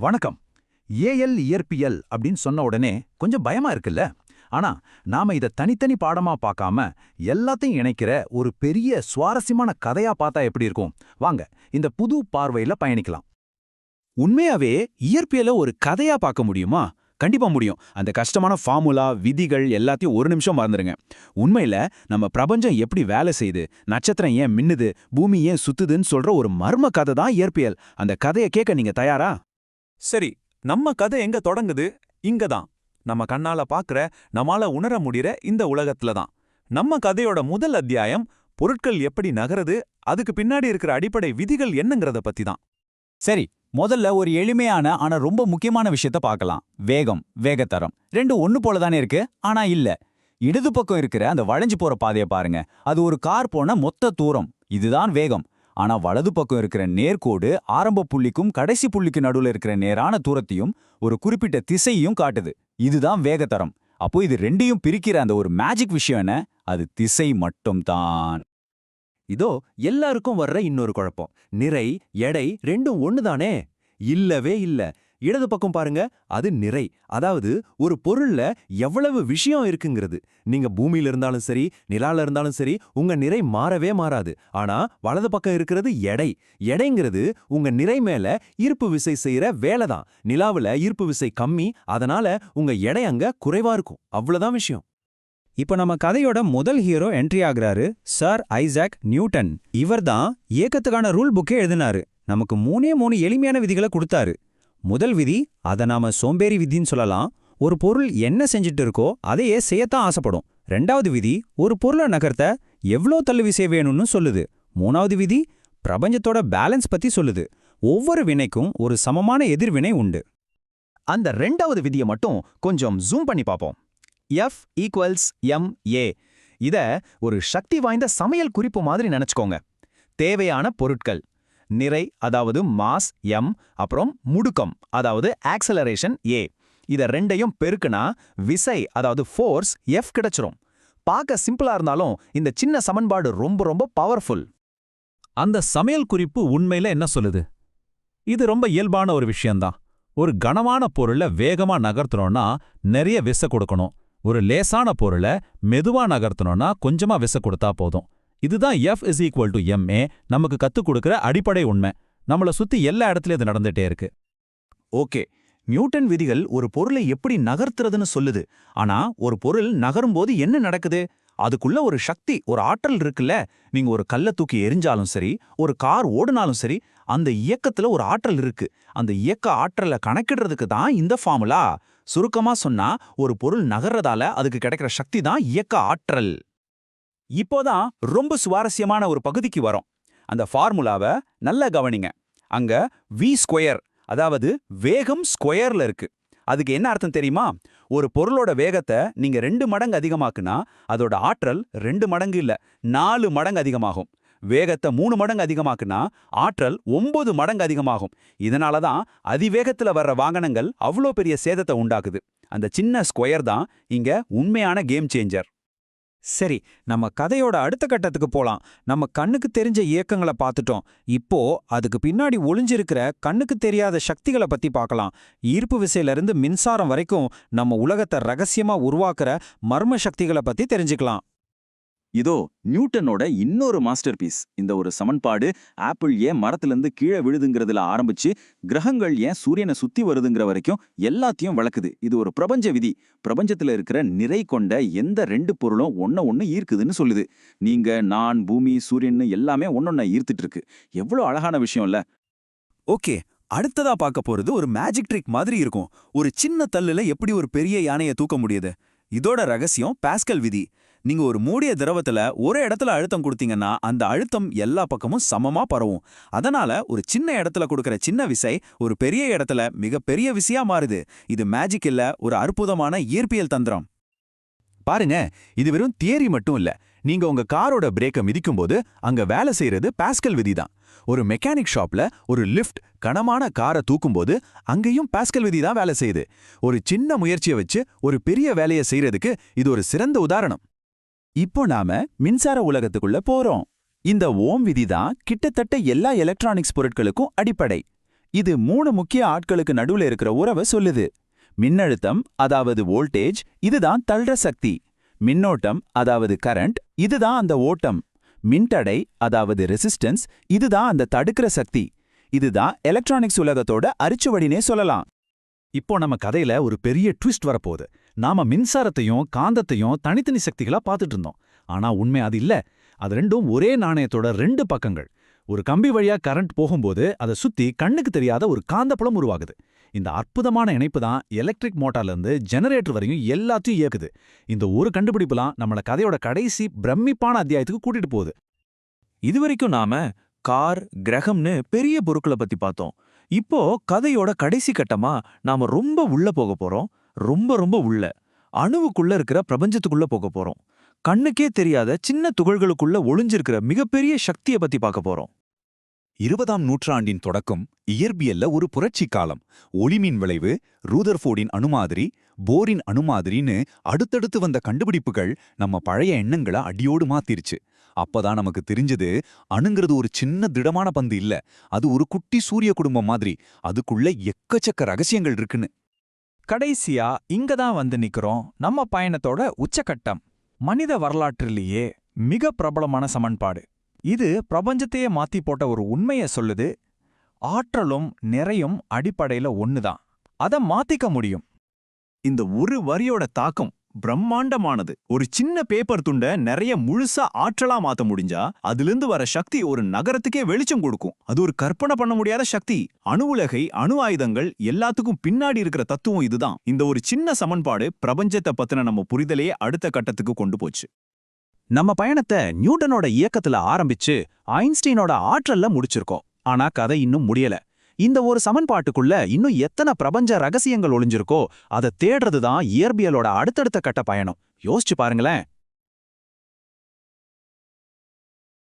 வணக்கம். ஏஎல் இயற்பியல் அப்படின்னு சொன்ன உடனே கொஞ்சம் பயமா இருக்குல்ல? ஆனா நாம இத தனித்தனி பாடமா பார்க்காம எல்லாத்தையும் இணைக்கிற ஒரு பெரிய சுவாரஸ்யமான கதையா பார்த்தா எப்படி இருக்கும்? வாங்க இந்த புது பார்வையில பயணிக்கலாம். உண்மையாவே இயற்பியல ஒரு கதையா பார்க்க முடியுமா? கண்டிப்பா முடியும். அந்த கஷ்டமான ஃபார்முலா விதிகள் எல்லாத்தையும் ஒரு நிமிஷம் மறந்துடுங்க உண்மையில நம்ம பிரபஞ்சம் எப்படி வேலை செய்யுது நட்சத்திரம் ஏன் மின்னுது பூமி ஏன் சுத்துதுன்னு சொல்ற ஒரு மர்ம கதை தான் இயற்பியல். அந்த கதையை கேட்க நீங்க தயாரா? சரி நம்ம கதை எங்க தொடங்குது? இங்க தான். நம்ம கண்ணால பாக்குற நம்மால உணர முடியற இந்த உலகத்துல தான். நம்ம கதையோட முதல் அத்தியாயம் பொருட்கள் எப்படி நகருது? அதுக்கு பின்னாடி இருக்கிற அடிப்படை விதிகள் என்னங்கறத பத்தி தான். சரி முதல்ல ஒரு எளிமையான ஆனா ரொம்ப முக்கியமான விஷயத்த பார்க்கலாம் வேகம் வேகத்தரம். ரெண்டு ஒன்னு போல தானே இருக்கு? ஆனா இல்ல. இடது பக்கம் இருக்கிற அந்த வளைஞ்சு போற பாதையை பாருங்க. அது ஒரு கார் போன மொத்த தூரம். இதுதான் வேகம். ஆனா வலது பக்கம் இருக்கிற நேர்கோடு ஆரம்ப புள்ளிக்கும் கடைசி புள்ளிக்கு நடுவுல இருக்கிற நேரான தூரத்தையும் ஒரு குறிப்பிட்ட திசையையும் காட்டுது. இதுதான் வேகத்தரம். அப்போ இது ரெண்டையும் பிரிக்கிற அந்த ஒரு மேஜிக் விஷயம் என்ன? அது திசை மட்டும்தான். இதோ எல்லாருக்கும் வர்ற இன்னொரு குழப்பம். நிறை எடை ரெண்டும் ஒண்ணுதானே? இல்லவே இல்ல. இடது பக்கம் பாருங்க அது நிறை. அதாவது ஒரு பொருள்ல எவ்வளவு விஷயம் இருக்குங்கிறது. நீங்க பூமியில இருந்தாலும் சரி நிலால இருந்தாலும் சரி உங்க நிறை மாறவே மாறாது. ஆனா வலது பக்கம் இருக்கிறது எடை. எடைங்கிறது உங்க நிறை மேல ஈர்ப்பு விசை செய்யற வேலை தான். நிலாவுல ஈர்ப்பு விசை கம்மி அதனால உங்க எடை அங்க குறைவா இருக்கும். அவ்வளவுதான் விஷயம். இப்ப நம்ம கதையோட முதல் ஹீரோ என்ட்ரி ஆகுறாரு சார் ஐசாக் நியூட்டன் இவர்தான் இயக்கத்துக்கான ரூல் புக்கே எழுதினாரு. நமக்கு மூணே மூணு எளிமையான விதிகளை கொடுத்தாரு. முதல் விதி அதை நாம சோம்பேறி விதின்னு சொல்லலாம். ஒரு பொருள் என்ன செஞ்சுட்டு இருக்கோ அதையே செய்யத்தான் ஆசைப்படும். ரெண்டாவது விதி ஒரு பொருளை நகர்த்த எவ்வளோ தள்ளுவி விசை வேணும்னு சொல்லுது. மூணாவது விதி பிரபஞ்சத்தோட பேலன்ஸ் பத்தி சொல்லுது. ஒவ்வொரு வினைக்கும் ஒரு சமமான எதிர்வினை உண்டு. அந்த ரெண்டாவது விதியை மட்டும் கொஞ்சம் ஜூம் பண்ணி பார்ப்போம். எஃப் ஈக்குவல்ஸ் எம் ஏ இத ஒரு சக்தி வாய்ந்த சமையல் குறிப்பு மாதிரி நினைச்சுக்கோங்க. தேவையான பொருட்கள். நிறை அதாவது மாஸ் எம் அப்புறம் முடுக்கம் அதாவது ஆக்சலரேஷன் ஏ இத ரெண்டையும் பெருக்குனா விசை அதாவது ஃபோர்ஸ் எஃப் கிடைச்சிரும். பார்க்க சிம்பிளா இருந்தாலும் இந்த சின்ன சமன்பாடு ரொம்ப ரொம்ப பவர்ஃபுல் அந்த சமையல் குறிப்பு உண்மையில என்ன சொல்லுது? இது ரொம்ப இயல்பான ஒரு விஷயம்தான். ஒரு கனமான பொருளை வேகமா நகர்த்தணும்னா நிறைய விசை கொடுக்கணும். ஒரு லேசான பொருளை மெதுவா நகர்த்தணும்னா கொஞ்சமா விச கொடுத்தா போதும். இதுதான் F is equal to MA நமக்கு கத்துக் கொடுக்கிற அடிப்படை உண்மை. நம்மள சுத்தி எல்லா இடத்துலயும் இது நடந்துட்டே இருக்கு. ஓகே. நியூட்டன் விதிகள் ஒரு பொருளை எப்படி நகர்த்துறதுன்னு சொல்லுது. ஆனா ஒரு பொருள் நகரும்போது என்ன நடக்குது? அதுக்குள்ள ஒரு சக்தி ஒரு ஆற்றல் இருக்குல்ல? நீங்க ஒரு கல்ல தூக்கி எரிஞ்சாலும் சரி ஒரு கார் ஓடுனாலும் சரி அந்த இயக்கத்துல ஒரு ஆற்றல் இருக்கு. அந்த இயக்க ஆற்றலை கணக்கிடுறதுக்கு தான் இந்த ஃபார்முலா. சுருக்கமா சொன்னா ஒரு பொருள் நகர்றதால அதுக்கு கிடைக்கிற சக்தி தான் இயக்க ஆற்றல். இப்போதான் ரொம்ப சுவாரஸ்யமான ஒரு பகுதிக்கு வரும். அந்த ஃபார்முலாவை நல்லா கவனிங்க. அங்க வி ஸ்கொயர் அதாவது வேகம் ஸ்கொயர்ல இருக்கு. அதுக்கு என்ன அர்த்தம் தெரியுமா? ஒரு பொருளோட வேகத்தை நீங்க ரெண்டு மடங்கு அதிகமாக்குனா அதோட ஆற்றல் ரெண்டு மடங்கு இல்ல நாலு மடங்கு அதிகமாகும். வேகத்தை மூணு மடங்கு அதிகமாக்குனா ஆற்றல் ஒன்பது மடங்கு அதிகமாகும். இதனால தான் அதிவேகத்துல வர்ற வாகனங்கள் அவ்வளோ பெரிய சேதத்தை உண்டாக்குது. அந்த சின்ன ஸ்கொயர் தான் இங்க உண்மையான கேம் சேஞ்சர் சரி நம்ம கதையோட அடுத்த கட்டத்துக்கு போலாம். நம்ம கண்ணுக்கு தெரிஞ்ச இயக்கங்களை பார்த்துட்டோம். இப்போ அதுக்கு பின்னாடி ஒளிஞ்சிருக்கிற கண்ணுக்கு தெரியாத சக்திகளை பத்தி பார்க்கலாம். ஈர்ப்பு விசையிலிருந்து மின்சாரம் வரைக்கும் நம்ம உலகத்தை ரகசியமா உருவாக்குற மர்ம சக்திகளை பத்தி தெரிஞ்சுக்கலாம். இதோ நியூட்டனோட இன்னொரு மாஸ்டர் பீஸ் இந்த ஒரு சமன்பாடு ஆப்பிள் ஏன் மரத்திலிருந்து கீழே விழுதுங்கிறதுல ஆரம்பிச்சு கிரகங்கள் ஏன் சூரியனை சுத்தி வருதுங்கிற வரைக்கும் எல்லாத்தையும் வளர்க்குது இது ஒரு பிரபஞ்ச விதி. பிரபஞ்சத்துல இருக்கிற நிறை கொண்ட எந்த ரெண்டு பொருளும் ஒன்ன ஒன்று ஈர்க்குதுன்னு சொல்லுது. நீங்க நான் பூமி சூரியன் எல்லாமே ஒன்னொன்ன ஈர்த்துட்டு இருக்கு எவ்வளவு அழகான விஷயம் இல்ல ஓகே அடுத்ததா பார்க்க போறது ஒரு மேஜிக் ட்ரிக் மாதிரி இருக்கும். ஒரு சின்ன தள்ளுல எப்படி ஒரு பெரிய யானையை தூக்க முடியுது? இதோட ரகசியம் பாஸ்கல் விதி. நீங்க ஒரு மூடிய திரவத்துல ஒரு இடத்துல அழுத்தம் கொடுத்தீங்கன்னா அந்த அழுத்தம் எல்லா பக்கமும் சமமா பரவும். அதனால ஒரு சின்ன இடத்துல கொடுக்கிற சின்ன விசை ஒரு பெரிய இடத்துல மிகப்பெரிய விசையா மாறுது. இது மேஜிக் இல்ல ஒரு அற்புதமான இயற்பியல் தந்திரம். பாருங்க இது வெறும் தியரி மட்டும் இல்ல. நீங்க உங்க காரோட பிரேக்கை மிதிக்கும்போது அங்க வேலை செய்யறது பாஸ்கல் விதி தான். ஒரு மெக்கானிக் ஷாப்ல ஒரு லிஃப்ட் கனமான காரை தூக்கும்போது அங்கேயும் பாஸ்கல் விதி தான் வேலை செய்யுது. ஒரு சின்ன முயற்சியை வச்சு ஒரு பெரிய வேலையை செய்யறதுக்கு இது ஒரு சிறந்த உதாரணம். இப்போ நாம மின்சார உலகத்துக்குள்ள போறோம். இந்த ஓம் விதி தான் கிட்டத்தட்ட எல்லா எலக்ட்ரானிக்ஸ் பொருட்களுக்கும் அடிப்படை. இது மூணு முக்கிய ஆட்களுக்கு நடுவுல இருக்கிற உறவை சொல்லுது. மின்னழுத்தம் அதாவது வோல்டேஜ் இதுதான் தள்ளுற சக்தி. மின்னோட்டம் அதாவது கரண்ட் இதுதான் அந்த ஓட்டம். மின்தடை அதாவது ரெசிஸ்டன்ஸ் இதுதான் அந்த தடுக்கிற சக்தி. இதுதான் எலக்ட்ரானிக்ஸ் உலகத்தோட அரிச்சுவடினே சொல்லலாம். இப்போ நம்ம கதையில ஒரு பெரிய ட்விஸ்ட் வரப்போகுது. நாம மின்சாரத்தையும் காந்தத்தையும் தனித்தனி சக்திகளா பார்த்துட்டு இருந்தோம். ஆனா உண்மை அது இல்ல. அது ரெண்டும் ஒரே நாணயத்தோட ரெண்டு பக்கங்கள். ஒரு கம்பி வழியா கரண்ட் போகும்போது அதை சுத்தி கண்ணுக்கு தெரியாத ஒரு காந்தப்புலம் உருவாகுது. இந்த அற்புதமான இணைப்பு தான் எலக்ட்ரிக் மோட்டார்ல இருந்து ஜெனரேட்டர் வரையும் எல்லாத்தையும் இயக்குது. இந்த ஒரு கண்டுபிடிப்புலாம் நம்மள கதையோட கடைசி பிரமிப்பான அத்தியாயத்துக்கு கூட்டிட்டு போகுது. இதுவரைக்கும் நாம கார் கிரகம்னு பெரிய பொருட்களை பத்தி பார்த்தோம். இப்போ கதையோட கடைசி கட்டமா நாம ரொம்ப உள்ள போக போறோம். ரொம்ப ரொம்ப உள்ள அணுவுக்குள்ள இருக்கிற பிரபஞ்சத்துக்குள்ள போக போறோம். கண்ணுக்கே தெரியாத சின்ன துகள்களுக்குள்ள ஒளிஞ்சிருக்கிற மிகப்பெரிய சக்தியை பத்தி பார்க்க போறோம். இருபதாம் நூற்றாண்டின் தொடக்கம் இயற்பியல்ல ஒரு புரட்சி காலம். ஒளிமின் விளைவு ரூதர்ஃபோர்டின் அணுமாதிரி போரின் அணுமாதிரின்னு அடுத்தடுத்து வந்த கண்டுபிடிப்புகள் நம்ம பழைய எண்ணங்களை அடியோடு மாத்திருச்சு. அப்பதான் நமக்கு தெரிஞ்சது அணுங்கிறது ஒரு சின்ன திடமான பந்து இல்ல. அது ஒரு குட்டி சூரிய குடும்பம் மாதிரி. அதுக்குள்ள எக்கச்சக்க ரகசியங்கள் இருக்குன்னு. கடைசியா இங்க தான் வந்து நிக்கிறோம். நம்ம பயணத்தோட உச்சக்கட்டம் மனித வரலாற்றிலேயே மிக பிரபலமான சமன்பாடு. இது பிரபஞ்சத்தையே மாத்தி போட்ட ஒரு உண்மைய சொல்லுது. ஆற்றலும் நிறையும் அடிப்படையில ஒண்ணுதான். அத மாத்திக்க முடியும். இந்த ஒரு வரியோட தாக்கம் பிரம்மாண்டமானது. ஒரு சின்ன பேப்பர் துண்டை நிறைய முழுசா ஆற்றலா மாத்த முடிஞ்சா அதிலிருந்து வர சக்தி ஒரு நகரத்துக்கே வெளிச்சம் கொடுக்கும். அது ஒரு கற்பனை பண்ண முடியாத சக்தி. அணு உலகை அணு ஆயுதங்கள் எல்லாத்துக்கும் பின்னாடி இருக்கிற தத்துவம் இதுதான். இந்த ஒரு சின்ன சமன்பாடு பிரபஞ்சத்தை பத்தின நம்ம புரிதலையே அடுத்த கட்டத்துக்கு கொண்டு போச்சு. நம்ம பயணத்தை நியூட்டனோட இயக்கத்துல ஆரம்பிச்சு ஐன்ஸ்டீனோட ஆற்றல்ல முடிச்சிருக்கோம். ஆனா கதை இன்னும் முடியல. இந்த ஒரு சமன்பாட்டுக்குள்ள இன்னும் எத்தனை பிரபஞ்ச ரகசியங்கள் ஒளிஞ்சிருக்கோ அதை தேடுறது தான் இயற்பியலோட அடுத்தடுத்த கட்ட பயணம். யோசிச்சு பாருங்களேன்.